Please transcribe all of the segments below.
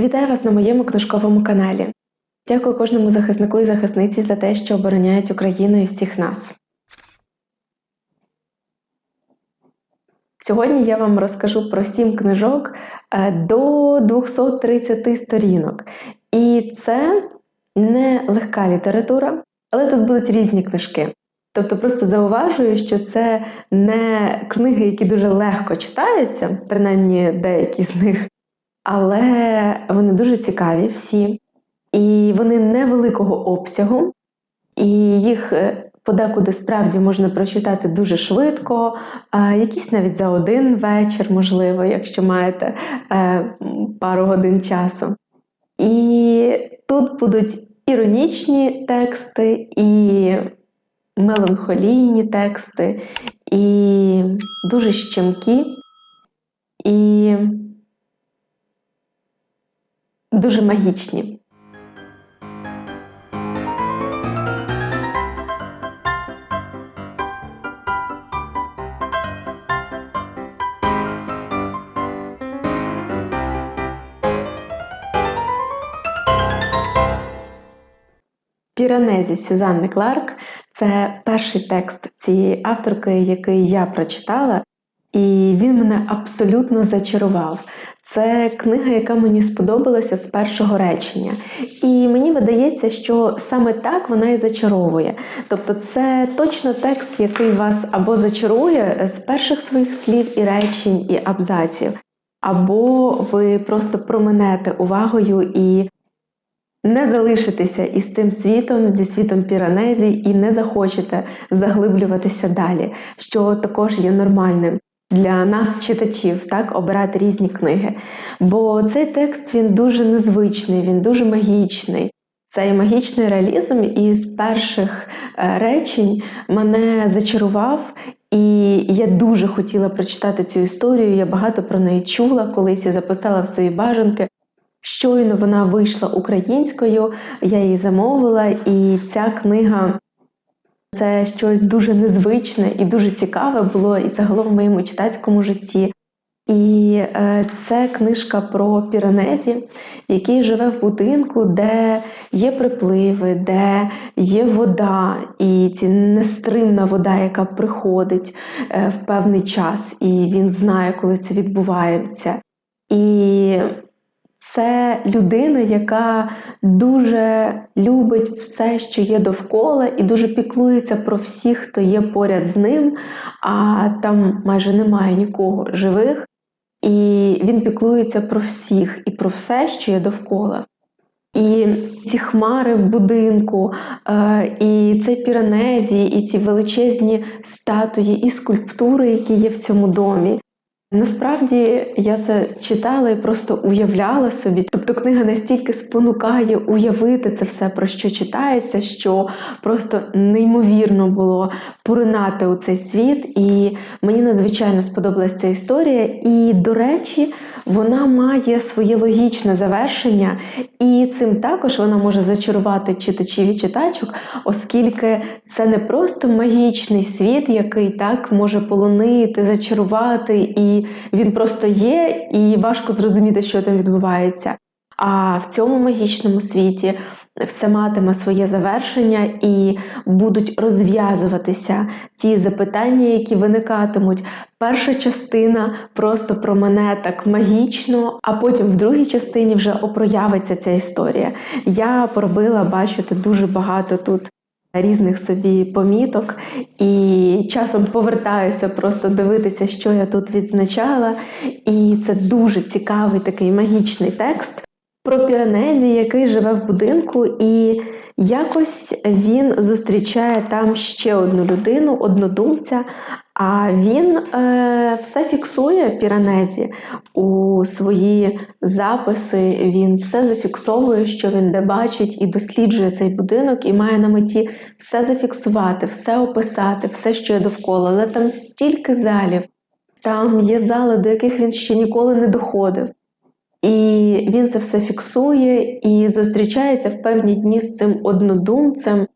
Вітаю вас на моєму книжковому каналі. Дякую кожному захиснику і захисниці за те, що обороняють Україну і всіх нас. Сьогодні я вам розкажу про сім книжок е, до 230 сторінок. І це не легка література, але тут будуть різні книжки. Тобто просто зауважую, що це не книги, які дуже легко читаються, принаймні деякі з них, але вони дуже цікаві всі, і вони невеликого обсягу, і їх е, подекуди справді можна прочитати дуже швидко, якісь навіть за один вечір, можливо, якщо маєте е, пару годин часу. І тут будуть іронічні тексти, і меланхолійні тексти, і дуже щемкі, і дуже магічні. Піранезі Сюзанни Кларк це перший текст цієї авторки, який я прочитала, і він мене абсолютно зачарував. Це книга, яка мені сподобалася з першого речення. І мені видається, що саме так вона і зачаровує. Тобто, це точно текст, який вас або зачарує з перших своїх слів і речень, і абзаців, або ви просто променете увагою і не залишитеся із цим світом, зі світом піранезій, і не захочете заглиблюватися далі, що також є нормальним. Для нас, читачів, так, обирати різні книги. Бо цей текст він дуже незвичний, він дуже магічний. Цей магічний реалізм із перших е, речень мене зачарував, і я дуже хотіла прочитати цю історію. Я багато про неї чула, колись я записала в свої бажанки. Щойно вона вийшла українською, я її замовила, і ця книга це щось дуже незвичне і дуже цікаве було і загалом в моєму читацькому житті. І е, це книжка про Піранезі, який живе в будинку, де є припливи, де є вода, і ці нестримна вода, яка приходить е, в певний час, і він знає, коли це відбувається. І це людина, яка дуже любить все, що є довкола, і дуже піклується про всіх, хто є поряд з ним, а там майже немає нікого живих. І він піклується про всіх і про все, що є довкола. І ці хмари в будинку, е, і цей піранезі, і ці величезні статуї і скульптури, які є в цьому домі. Насправді я це читала і просто уявляла собі. Тобто книга настільки спонукає уявити це все, про що читається, що просто неймовірно було поринати у цей світ. І мені надзвичайно сподобалася ця історія. І, до речі, вона має своє логічне завершення, і цим також вона може зачарувати читачів і читачок, оскільки це не просто магічний світ, який так може полонити, зачарувати, і він просто є, і важко зрозуміти, що там відбувається. А в цьому магічному світі все матиме своє завершення і будуть розв'язуватися ті запитання, які виникатимуть. Перша частина просто про мене так магічно, а потім в другій частині вже опроявиться ця історія. Я поробила, бачите, дуже багато тут. Різних собі поміток, і часом повертаюся просто дивитися, що я тут відзначала. І це дуже цікавий такий магічний текст про Піранезі, який живе в будинку, і якось він зустрічає там ще одну людину, однодумця. А він е, все фіксує Піранезі у свої записи. Він все зафіксовує, що він де бачить, і досліджує цей будинок, і має на меті все зафіксувати, все описати, все, що є довкола. Але там стільки залів, там є зали, до яких він ще ніколи не доходив. І він це все фіксує і зустрічається в певні дні з цим однодумцем.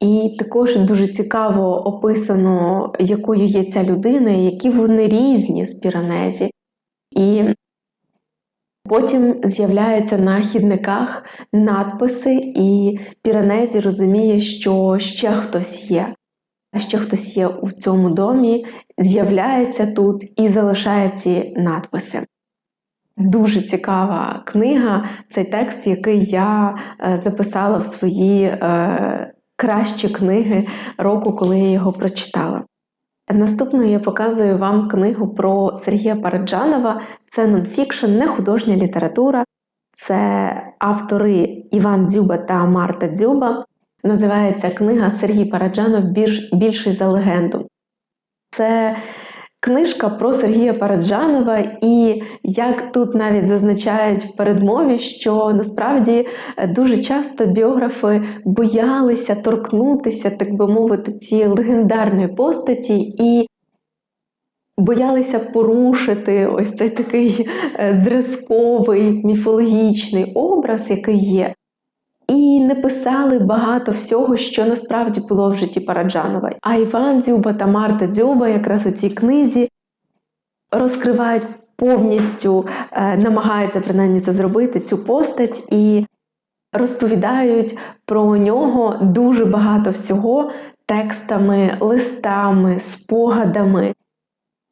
І також дуже цікаво описано, якою є ця людина, які вони різні з Піранезі. І Потім з'являються на хідниках надписи, і Піранезі розуміє, що ще хтось є. А Ще хтось є у цьому домі, з'являється тут і залишає ці надписи. Дуже цікава книга, цей текст, який я е, записала в свої е, кращі книги року, коли я його прочитала. Наступною я показую вам книгу про Сергія Параджанова. Це нонфікшн, не художня література. Це автори Іван Дзюба та Марта Дзюба. Називається книга Сергій Параджанов більший за легенду. Це Книжка про Сергія Параджанова, і як тут навіть зазначають в передмові, що насправді е, дуже часто біографи боялися торкнутися, так би мовити, цієї легендарної постаті і боялися порушити ось цей такий е, зразковий міфологічний образ, який є. Не писали багато всього, що насправді було в житті Параджанова. А Іван Дзюба та Марта Дзюба якраз у цій книзі розкривають повністю, е, намагаються принаймні це зробити, цю постать і розповідають про нього дуже багато всього текстами, листами, спогадами,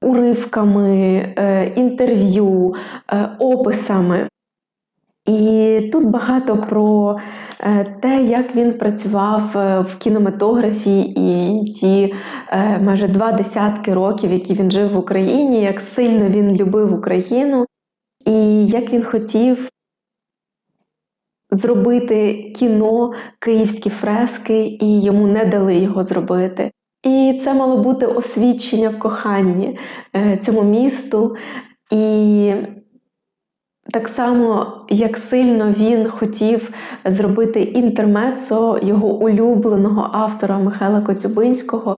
уривками, е, інтерв'ю, е, описами. І тут багато про е, те, як він працював е, в кінематографі і ті е, майже два десятки років, які він жив в Україні, як сильно він любив Україну, і як він хотів зробити кіно, київські фрески, і йому не дали його зробити. І це мало бути освідчення в коханні цьому місту. І так само, як сильно він хотів зробити інтермецо його улюбленого автора Михайла Коцюбинського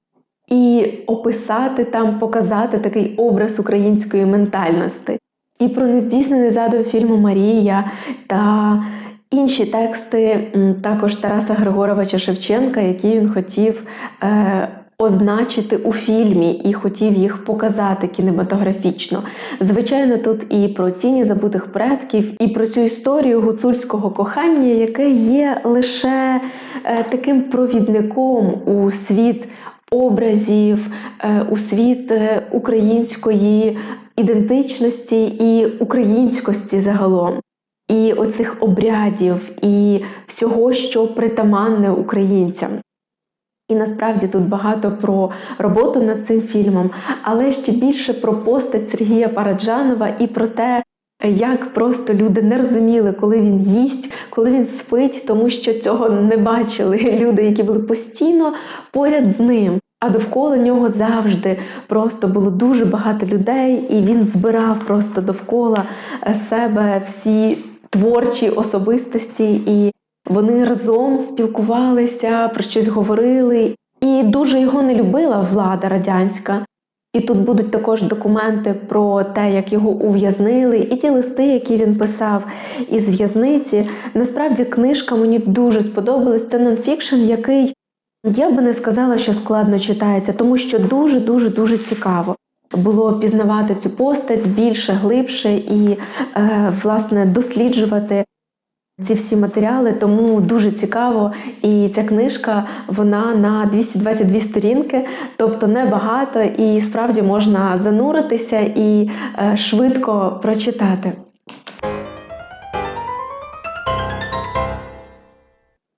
і описати там, показати такий образ української ментальності. І про нездійснений задум фільму Марія та інші тексти також Тараса Григоровича Шевченка, які він хотів. Е, означити у фільмі і хотів їх показати кінематографічно. Звичайно, тут і про тіні забутих предків, і про цю історію гуцульського кохання, яке є лише е, таким провідником у світ образів, е, у світ е, української ідентичності і українськості загалом. І оцих обрядів, і всього, що притаманне українцям. І насправді тут багато про роботу над цим фільмом, але ще більше про постать Сергія Параджанова і про те, як просто люди не розуміли, коли він їсть, коли він спить, тому що цього не бачили люди, які були постійно поряд з ним. А довкола нього завжди просто було дуже багато людей, і він збирав просто довкола себе всі творчі особистості. і вони разом спілкувалися, про щось говорили, і дуже його не любила влада радянська. І тут будуть також документи про те, як його ув'язнили, і ті листи, які він писав із в'язниці. Насправді книжка мені дуже сподобалась. Це нонфікшн, який я би не сказала, що складно читається, тому що дуже дуже дуже цікаво було пізнавати цю постать більше, глибше і, е, власне, досліджувати ці всі матеріали, тому дуже цікаво. І ця книжка вона на 222 сторінки, тобто небагато, і справді можна зануритися і е, швидко прочитати.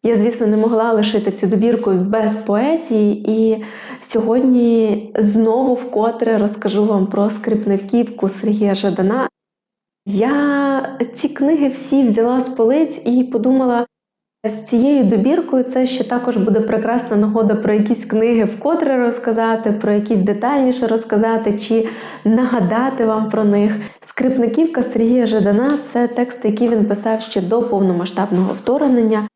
Я, звісно, не могла лишити цю добірку без поезії, і сьогодні знову вкотре розкажу вам про скрипниківку Сергія Жадана. Я ці книги всі взяла з полиць і подумала, з цією добіркою це ще також буде прекрасна нагода про якісь книги вкотре розказати, про якісь детальніше розказати чи нагадати вам про них. Скрипниківка Сергія Жадана це текст, який він писав ще до повномасштабного вторгнення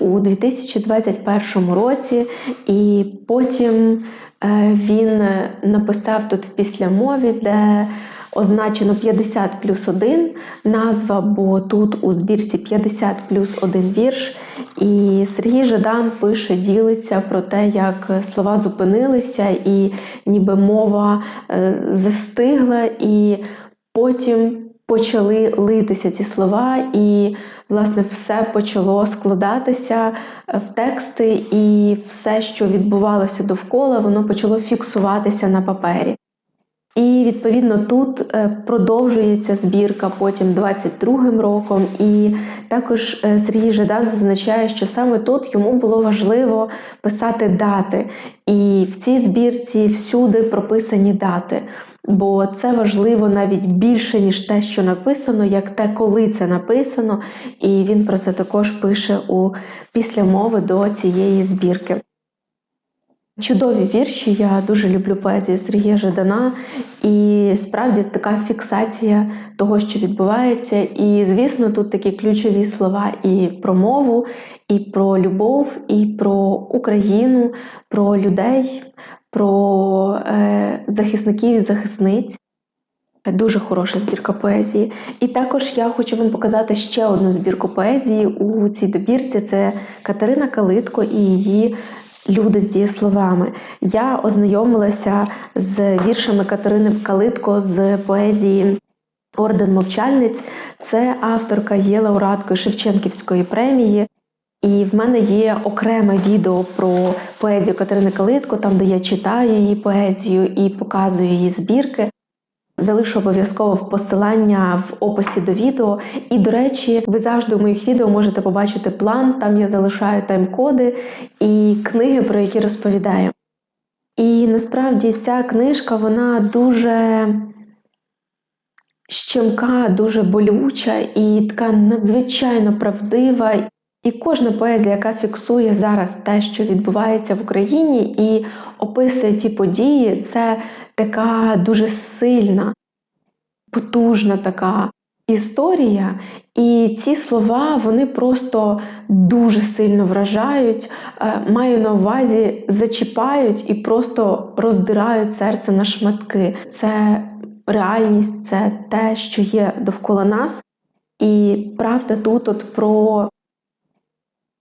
у 2021 році, і потім е, він написав тут в післямові, де означено 50 плюс 1 назва, бо тут у збірці 50 плюс 1 вірш. І Сергій Жадан пише, ділиться про те, як слова зупинилися, і ніби мова е, застигла, і потім почали литися ці слова, і, власне, все почало складатися в тексти, і все, що відбувалося довкола, воно почало фіксуватися на папері. І відповідно тут е, продовжується збірка потім 22-м роком. І також е, Сергій Жадан зазначає, що саме тут йому було важливо писати дати. І в цій збірці всюди прописані дати. Бо це важливо навіть більше, ніж те, що написано, як те, коли це написано. І він про це також пише у післямови до цієї збірки. Чудові вірші, я дуже люблю поезію Сергія Жадана, і справді така фіксація того, що відбувається. І, звісно, тут такі ключові слова і про мову, і про любов, і про Україну, про людей, про е, захисників і захисниць. Дуже хороша збірка поезії. І також я хочу вам показати ще одну збірку поезії у цій добірці. Це Катерина Калитко і її Люди з дієсловами. Я ознайомилася з віршами Катерини Калитко з поезії Орден Мовчальниць. Це авторка є лауреаткою Шевченківської премії. І в мене є окреме відео про поезію Катерини Калитко, там де я читаю її поезію і показую її збірки. Залишу обов'язково в посилання в описі до відео. І, до речі, ви завжди у моїх відео можете побачити план, там я залишаю тайм-коди і книги, про які розповідаю. І насправді ця книжка вона дуже щемка, дуже болюча і така надзвичайно правдива. І кожна поезія, яка фіксує зараз те, що відбувається в Україні, і описує ті події, це така дуже сильна, потужна така історія. І ці слова вони просто дуже сильно вражають, е, маю на увазі, зачіпають і просто роздирають серце на шматки. Це реальність, це те, що є довкола нас. І правда тут от про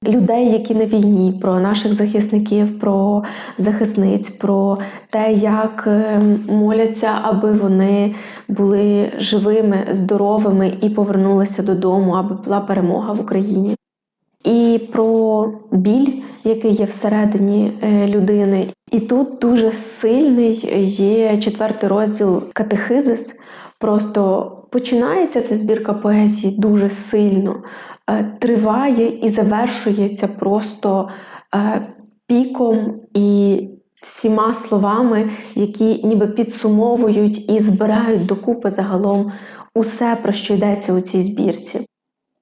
людей, які на війні, про наших захисників, про захисниць, про те, як е, моляться, аби вони були живими, здоровими і повернулися додому, аби була перемога в Україні. І про біль, який є всередині е, людини. І тут дуже сильний є четвертий розділ катехизис. Просто починається ця збірка поезії дуже сильно, триває і завершується просто е, піком і всіма словами, які ніби підсумовують і збирають докупи загалом усе, про що йдеться у цій збірці.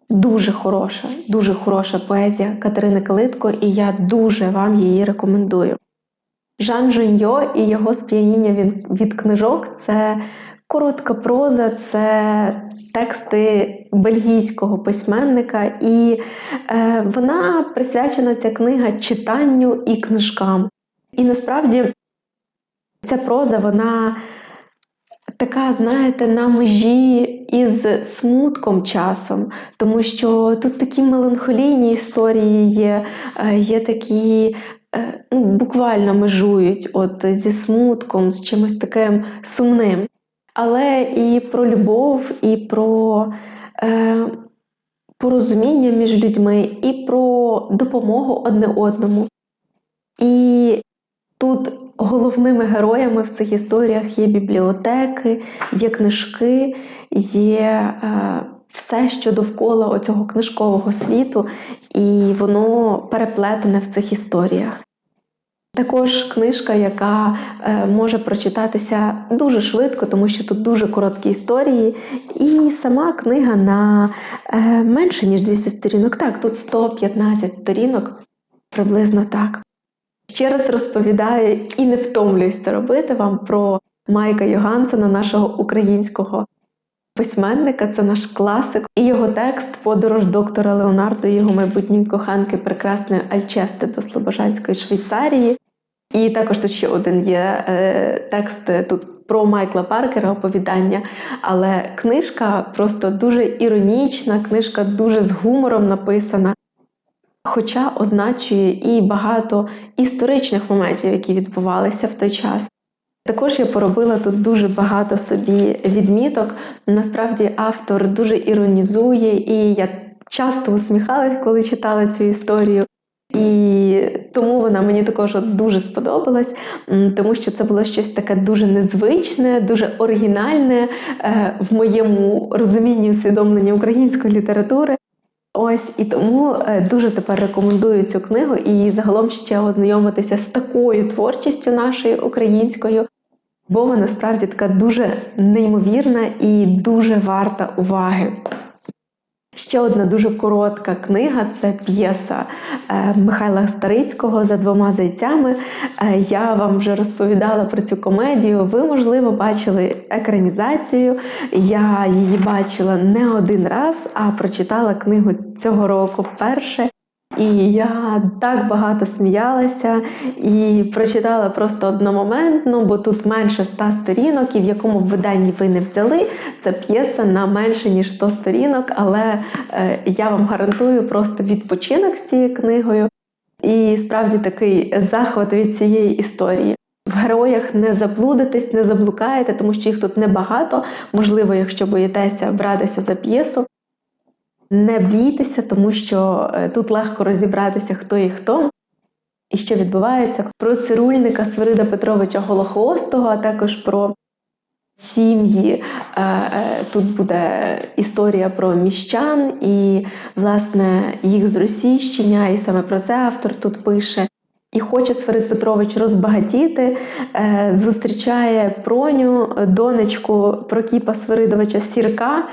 Дуже хороша, дуже хороша поезія Катерини Калитко, і я дуже вам її рекомендую. Жан Жоньо і його сп'яніння від книжок це Коротка проза це тексти бельгійського письменника, і е, вона присвячена ця книга читанню і книжкам. І насправді ця проза, вона така, знаєте, на межі із смутком часом, тому що тут такі меланхолійні історії є, е, є такі. Е, ну, Буквально межують от зі смутком, з чимось таким сумним але і про любов, і про е, порозуміння між людьми, і про допомогу одне одному. І тут головними героями в цих історіях є бібліотеки, є книжки, є е, все, що довкола оцього книжкового світу, і воно переплетене в цих історіях. Також книжка, яка е, може прочитатися дуже швидко, тому що тут дуже короткі історії, і сама книга на е, менше, ніж 200 сторінок. Так, тут 115 сторінок, приблизно так. Ще раз розповідаю і не втомлююсь це робити вам про Майка Йогансена, нашого українського письменника, це наш класик. І його текст Подорож доктора Леонардо, його майбутньої коханки, прекрасної Альчести до Слобожанської Швейцарії. І також тут ще один є е, текст е, тут про Майкла Паркера оповідання. Але книжка просто дуже іронічна, книжка дуже з гумором написана. Хоча означує і багато історичних моментів, які відбувалися в той час. Також я поробила тут дуже багато собі відміток. Насправді автор дуже іронізує, і я часто усміхалась, коли читала цю історію. І тому вона мені також дуже сподобалась, тому що це було щось таке дуже незвичне, дуже оригінальне е, в моєму розумінні усвідомлення української літератури. Ось і тому е, дуже тепер рекомендую цю книгу і загалом ще ознайомитися з такою творчістю нашою українською, бо вона насправді така дуже неймовірна і дуже варта уваги. Ще одна дуже коротка книга це п'єса е, Михайла Старицького за двома зайцями. Е, Я вам вже розповідала про цю комедію. Ви, можливо, бачили екранізацію. Я її бачила не один раз, а прочитала книгу цього року вперше. І я так багато сміялася і прочитала просто одномоментно, бо тут менше 100 сторінок, і в якому виданні ви не взяли, це п'єса на менше ніж 100 сторінок, але е, я вам гарантую просто відпочинок з цією книгою. І справді такий захват від цієї історії. В героях не заблудитесь, не заблукаєте, тому що їх тут небагато. Можливо, якщо боїтеся братися за п'єсу. Не бійтеся, тому що е, тут легко розібратися, хто і хто. І що відбувається про цирульника Свирида Петровича Голохвостого, а також про сім'ї. Е, е, Тут буде історія про міщан і, власне, їх зросійщення, і саме про це автор тут пише. І хоче Свирид Петрович розбагатіти, е, зустрічає проню, донечку Прокіпа Свиридовича Сірка.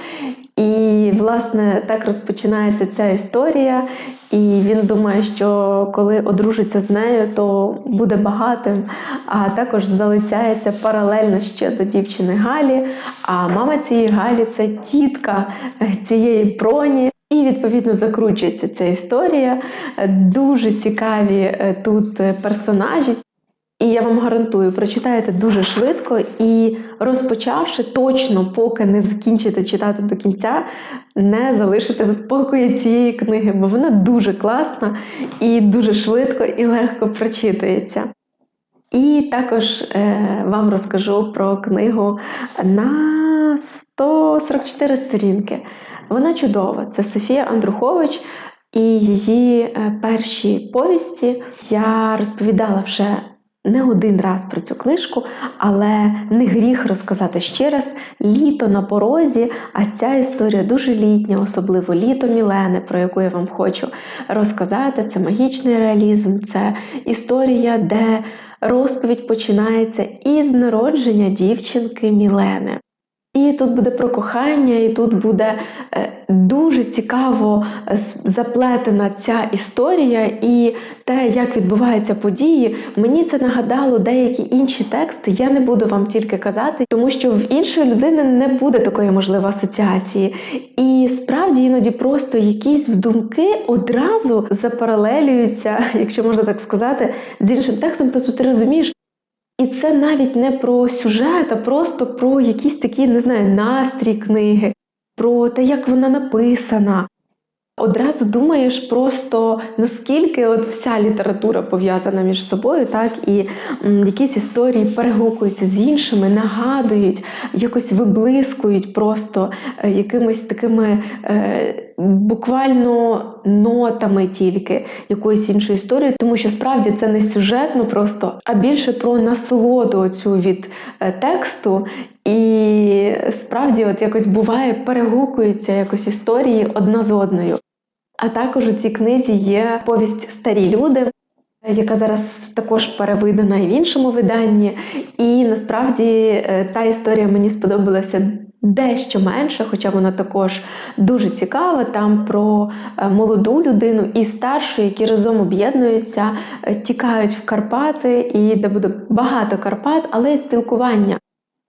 І, власне, так розпочинається ця історія. І він думає, що коли одружиться з нею, то буде багатим, а також залицяється паралельно ще до дівчини Галі. А мама цієї Галі це тітка цієї проні. І відповідно закручується ця історія. Дуже цікаві е, тут персонажі. І я вам гарантую, прочитаєте дуже швидко і розпочавши точно, поки не закінчите читати до кінця, не залишите в спокої цієї книги, бо вона дуже класна і дуже швидко і легко прочитується. І також е, вам розкажу про книгу на 144 сторінки. Вона чудова. Це Софія Андрухович і її е, перші повісті. Я розповідала вже не один раз про цю книжку, але не гріх розказати ще раз. Літо на порозі, а ця історія дуже літня, особливо літо Мілени, про яку я вам хочу розказати. Це магічний реалізм, це історія, де розповідь починається із народження дівчинки Мілени. І тут буде про кохання, і тут буде е, дуже цікаво заплетена ця історія і те, як відбуваються події. Мені це нагадало деякі інші тексти. Я не буду вам тільки казати, тому що в іншої людини не буде такої можливої асоціації. І справді іноді просто якісь думки одразу запаралелюються, якщо можна так сказати, з іншим текстом. Тобто ти розумієш. І це навіть не про сюжет, а просто про якісь такі, не знаю, настрій книги, про те, як вона написана. Одразу думаєш просто наскільки от вся література пов'язана між собою, так і якісь історії перегукуються з іншими, нагадують, якось виблискують просто е, якимись такими е, буквально нотами тільки якоїсь іншої історії, тому що справді це не сюжетно просто, а більше про насолоду цю від е, тексту. І справді, от якось буває, перегукуються якось історії одна з одною. А також у цій книзі є повість Старі люди, яка зараз також перевидана і в іншому виданні. І насправді е, та історія мені сподобалася дещо менше, хоча вона також дуже цікава. Там про е, молоду людину і старшу, які разом об'єднуються, е, тікають в Карпати, і де буде багато Карпат, але спілкування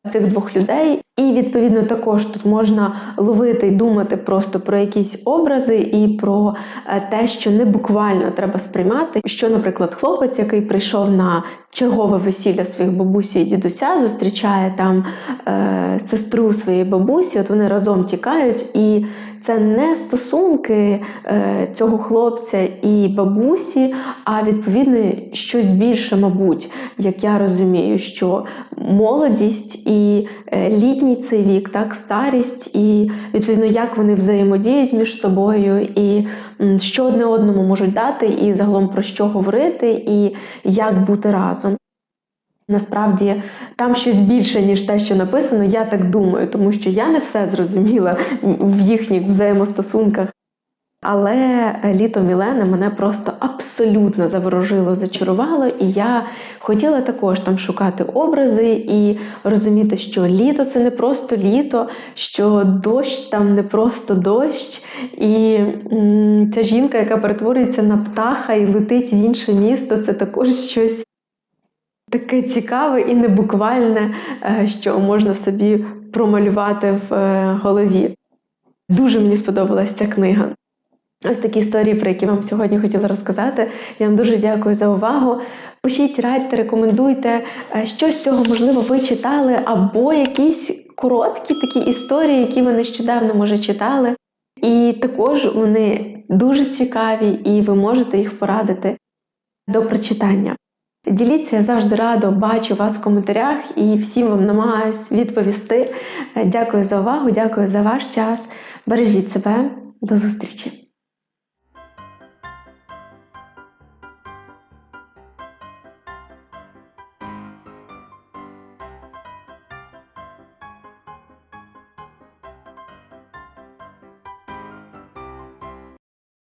цих двох людей. І, відповідно, також тут можна ловити і думати просто про якісь образи і про е, те, що не буквально треба сприймати. Що, наприклад, хлопець, який прийшов на чергове весілля своїх бабусі і дідуся, зустрічає там е, сестру своєї бабусі, от вони разом тікають, і це не стосунки е, цього хлопця і бабусі, а відповідно щось більше, мабуть, як я розумію, що молодість і е, літні оцінюють цей вік, так, старість, і відповідно, як вони взаємодіють між собою, і що одне одному можуть дати, і загалом про що говорити, і як бути разом. Насправді там щось більше, ніж те, що написано, я так думаю, тому що я не все зрозуміла в їхніх взаємостосунках. Але літо Мілени мене просто абсолютно заворожило, зачарувало, і я хотіла також там шукати образи і розуміти, що літо це не просто літо, що дощ там не просто дощ, і м, ця жінка, яка перетворюється на птаха і летить в інше місто, це також щось таке цікаве і небуквальне, е, що можна собі промалювати в е, голові. Дуже мені сподобалася ця книга. Ось такі історії, про які вам сьогодні хотіла розказати. Я вам дуже дякую за увагу. Пишіть, радьте, рекомендуйте, е, що з цього, можливо, ви читали, або якісь короткі такі історії, які ви нещодавно, може, читали. І також вони дуже цікаві, і ви можете їх порадити до прочитання. Діліться, я завжди радо бачу вас в коментарях і всім вам намагаюсь відповісти. Е, Дякую за увагу, дякую за ваш час. Бережіть себе, до зустрічі!